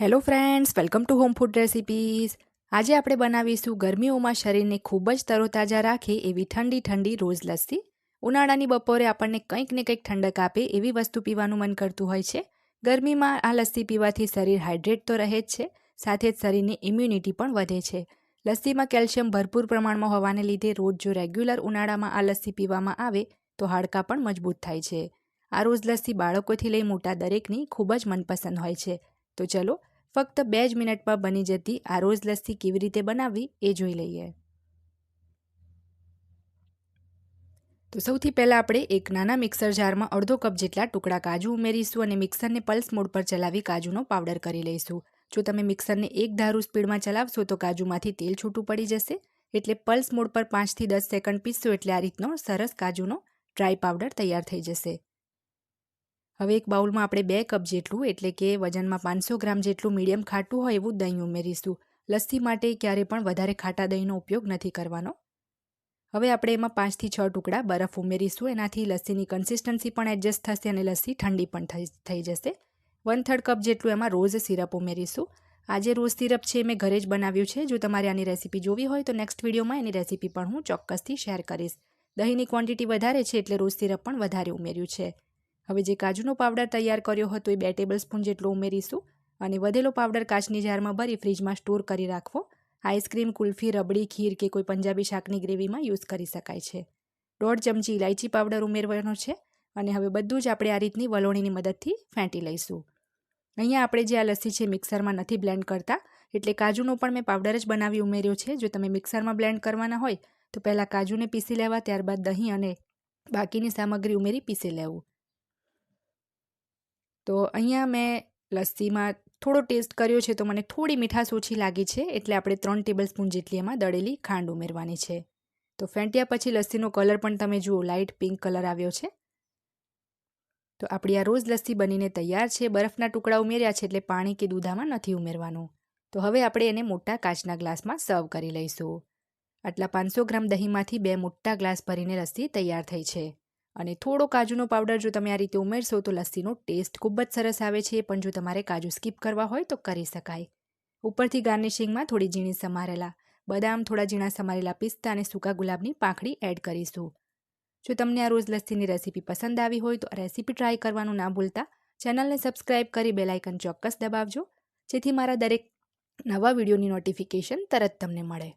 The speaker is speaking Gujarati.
Hello friends welcome to home food recipes આજે આપણે બનાવીશું ગરમીઓમાં શરીરને ખૂબ જ તરોતાજા રાખે એવી ઠંડી ઠંડી રોજ લસ્સી. ઉનાળાની બપોરે આપણને કંઈક ને કંઈક ઠંડક આપે એવી વસ્તુ પીવાનું મન કરતું હોય છે. ગરમીમાં આ લસ્સી પીવાથી શરીર હાઇડ્રેટ તો રહે જ છે, સાથે જ શરીરની ઇમ્યુનિટી પણ વધે છે. લસ્સીમાં કેલ્શિયમ ભરપૂર પ્રમાણમાં હોવાને લીધે રોજ જો રેગ્યુલર ઉનાળામાં આ લસ્સી પીવામાં આવે, તો હાડકાં પણ મજબૂત થાય છે. આ રોજ લસ્સી બાળકોથી લઈ મોટા દરેકની ખૂબ જ મનપસંદ હોય છે. તો ચલો ફક્ત બે જ મિનિટમાં બની જતી આ રોજ લસ્સી કેવી રીતે બનાવવી એ જોઈ લઈએ. તો સૌથી પહેલાં આપણે એક નાના મિક્સર જારમાં અડધો કપ જેટલા ટુકડા કાજુ ઉમેરીશું અને મિક્સરને પલ્સ મોડ પર ચલાવી કાજુનો પાવડર કરી લઈશું. જો તમે મિક્સરને એક ધારું સ્પીડમાં ચલાવશો તો કાજુમાંથી તેલ છૂટું પડી જશે. એટલે પલ્સ મોડ પર પાંચથી દસ સેકન્ડ પીસશો એટલે આ રીતનો સરસ કાજુનો ડ્રાય પાવડર તૈયાર થઈ જશે. હવે એક બાઉલમાં આપણે બે કપ જેટલું, એટલે કે વજનમાં પાંચસો ગ્રામ જેટલું મીડિયમ ખાટું હોય એવું દહીં ઉમેરીશું. લસ્સી માટે ક્યારે પણ વધારે ખાટા દહીંનો ઉપયોગ નથી કરવાનો. હવે આપણે એમાં પાંચથી છ ટુકડા બરફ ઉમેરીશું. એનાથી લસ્સીની કન્સિસ્ટન્સી પણ એડજસ્ટ થશે અને લસ્સી ઠંડી પણ થઈ જશે. વન થર્ડ કપ જેટલું એમાં રોઝ સિરપ ઉમેરીશું. આજે રોઝ સિરપ છે, મેં ઘરે જ બનાવ્યું છે. જો તમારે આની રેસીપી જોવી હોય તો નેક્સ્ટ વિડીયોમાં એની રેસીપી પણ હું ચોક્કસથી શેર કરીશ. દહીંની ક્વોન્ટિટી વધારે છે, એટલે રોઝ સિરપ પણ વધારે ઉમેર્યું છે. હવે જે કાજુનો પાવડર તૈયાર કર્યો હતો એ બે ટેબલ સ્પૂન જેટલો ઉમેરીશું અને વધેલો પાવડર કાચની જારમાં ભરી ફ્રીજમાં સ્ટોર કરી રાખવો. આઈસ્ક્રીમ, કુલ્ફી, રબડી, ખીર કે કોઈ પંજાબી શાકની ગ્રેવીમાં યુઝ કરી શકાય છે. દોઢ ચમચી ઇલાયચી પાવડર ઉમેરવાનો છે અને હવે બધું જ આપણે આ રીતની વલોણીની મદદથી ફેંટી લઈશું. અહીંયા આપણે જે આ લસ્સી છે મિક્સરમાં નથી બ્લેન્ડ કરતા, એટલે કાજુનો પણ મેં પાવડર જ બનાવી ઉમેર્યો છે. જો તમે મિક્સરમાં બ્લેન્ડ કરવાના હોય, તો પહેલાં કાજુને પીસી લેવા, ત્યારબાદ દહીં અને બાકીની સામગ્રી ઉમેરી પીસી લેવું. તો અહીંયા મેં લસ્સીમાં થોડો ટેસ્ટ કર્યો છે તો મને થોડી મીઠાશ ઓછી લાગી છે, એટલે આપણે ત્રણ ટેબલ સ્પૂન જેટલી એમાં દળેલી ખાંડ ઉમેરવાની છે. તો ફેંટ્યા પછી લસ્સીનો કલર પણ તમે જુઓ લાઇટ પિંક કલર આવ્યો છે. તો આપણી આ રોજ લસ્સી બનીને તૈયાર છે. બરફના ટુકડા ઉમેર્યા છે એટલે પાણી કે દૂધામાં નથી ઉમેરવાનું. તો હવે આપણે એને મોટા કાચના ગ્લાસમાં સર્વ કરી લઈશું. આટલા પાંચસો ગ્રામ દહીંમાંથી બે મોટા ગ્લાસ ભરીને લસ્સી તૈયાર થઈ છે. અને થોડો કાજુનો પાવડર જો તમે આ રીતે ઉમેરશો તો લસ્સીનો ટેસ્ટ ખૂબ જ સરસ આવે છે. પણ જો તમારે કાજુ સ્કીપ કરવા હોય તો કરી શકાય. ઉપરથી ગાર્નિશિંગમાં થોડી ઝીણી સમારેલા બદામ, થોડા ઝીણા સમારેલા પિસ્તા અને સૂકા ગુલાબની પાંખડી એડ કરીશું. જો તમને આ રોજ લસ્સીની રેસીપી પસંદ આવી હોય તો રેસીપી ટ્રાય કરવાનું ના ભૂલતા, ચેનલને સબસ્ક્રાઇબ કરી બેલાઇકન ચોક્કસ દબાવજો, જેથી મારા દરેક નવા વિડીયોની નોટિફિકેશન તરત તમને મળે.